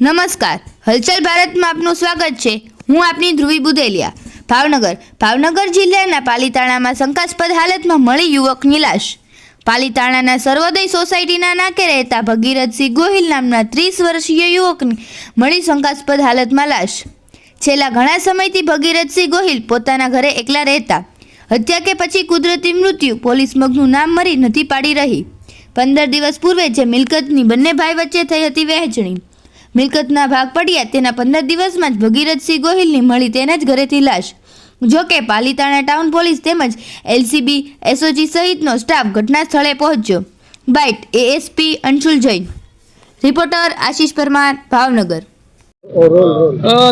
નમસ્કાર. હલચલ ભારતમાં આપનું સ્વાગત છે. હું આપની ધ્રુવી બુદેલિયા. ભાવનગર. ભાવનગર જિલ્લાના પાલીતાણામાં શંકાસ્પદ હાલતમાં મળી યુવકની લાશ પાલીતાણાના સર્વોદય સોસાયટીના નાકે રહેતા ભગીરથસિંહ ગોહિલ નામના ત્રીસ વર્ષીય યુવકની મળી શંકાસ્પદ હાલતમાં લાશ. છેલ્લા ઘણા સમયથી ભગીરથસિંહ ગોહિલ પોતાના ઘરે એકલા રહેતા. હત્યા કે પછી કુદરતી મૃત્યુ પોલીસ મગનું નામ મરી નથી પાડી રહી. પંદર દિવસ પૂર્વે જે મિલકતની બંને ભાઈ વચ્ચે થઈ હતી વહેંચણી. મિલકતના ભાગ પડ્યા તેના પંદર દિવસમાં જ ભગીરથસિંહ ગોહિલની મળી તેના જ ઘરેથી લાશ. જોકે પાલિતાણા પાલીતાણા ટાઉન પોલીસ તેમજ એલસીબી એસઓજી સહિતનો સ્ટાફ ઘટના સ્થળે પહોંચ્યો. Bite ASP Anshul Jain. Reporter Ashish Parmar Bhavnagar.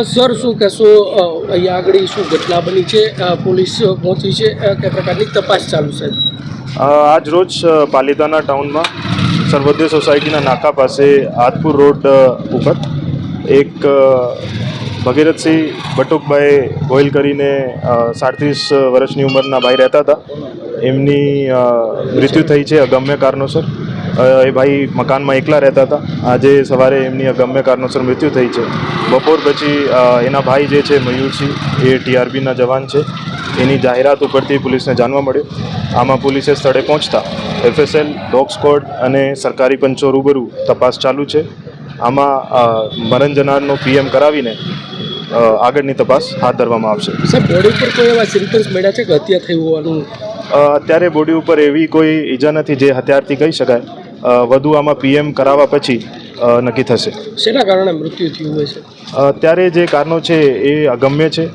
Sir શું કહેશો? અહીંયા આગળ શું ઘટના બની છે? પોલીસ પહોંચી છે? અ, પ્રકારની તપાસ ચાલુ છે? આજ રોજ પાલિતાણા ટાઉનમાં સર્વોદય સોસાયટીના નાકા પાસે આદપુર રોડ ઉપર એક ભગીરથસિંહ બટુકભાઈ ગોયલ કરીને સાડત્રીસ વર્ષની ઉંમરના ભાઈ રહેતા હતા. એમની મૃત્યુ થઈ છે અગમ્ય કારણોસર. એ ભાઈ મકાનમાં એકલા રહેતા હતા. આજે સવારે એમની અગમ્ય કારણોસર મૃત્યુ થઈ છે. બપોર પછી એના ભાઈ જે છે, મયુરસિંહ, એ ટીઆરબીના જવાન છે. એની જાહેરાત ઉપરથી પોલીસને જાણવા મળ્યું. આમાં પોલીસે સ્થળે પહોંચતા એફએસએલ ડોગ સ્કોડ અને સરકારી પંચો રૂબરૂ તપાસ ચાલુ છે. આમાં મરણ જનારનો પીએમ કરાવીને આગળની તપાસ હાથ ધરવામાં આવશે. સાહેબ બોડી પર કોઈ એવા સિમ્ટમ્સ મળ્યા છે કે હત્યા થઈ હોવાનું? અત્યારે બોડી ઉપર એવી કોઈ ઈજા નથી જે હથિયારથી કહી શકાય. વધુ આમાં પીએમ કરાવવા પછી નક્કી થશે. શેના કારણે મૃત્યુ થયું હોય છે? અત્યારે જે કારણો છે એ અગમ્ય છે.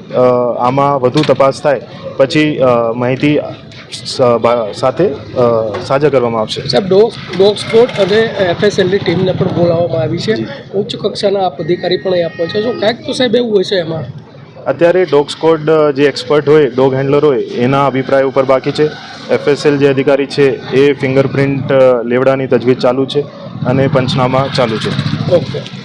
આમાં વધુ તપાસ થાય પછી માહિતી સાથે સાજા કરવામાં આવશે. સાહેબ ડોગ ડોગ સ્પોટ અને એફએસએલની ટીમને પણ બોલાવવામાં આવી છે. ઉચ્ચ કક્ષાના આપ અધિકારી પણ એ આપવા છે. કાંઈક તો સાહેબ એવું હોય છે એમાં? અત્યારે ડોગ સ્કોડ જે એક્સપર્ટ હોય, ડોગ હેન્ડલર હોય, એના અભિપ્રાય ઉપર બાકી છે. એફએસએલ જે અધિકારી છે, એ ફિંગરપ્રિન્ટ લેવડાની તજવીજ ચાલુ છે અને પંચનામા ચાલુ છે. ઓકે.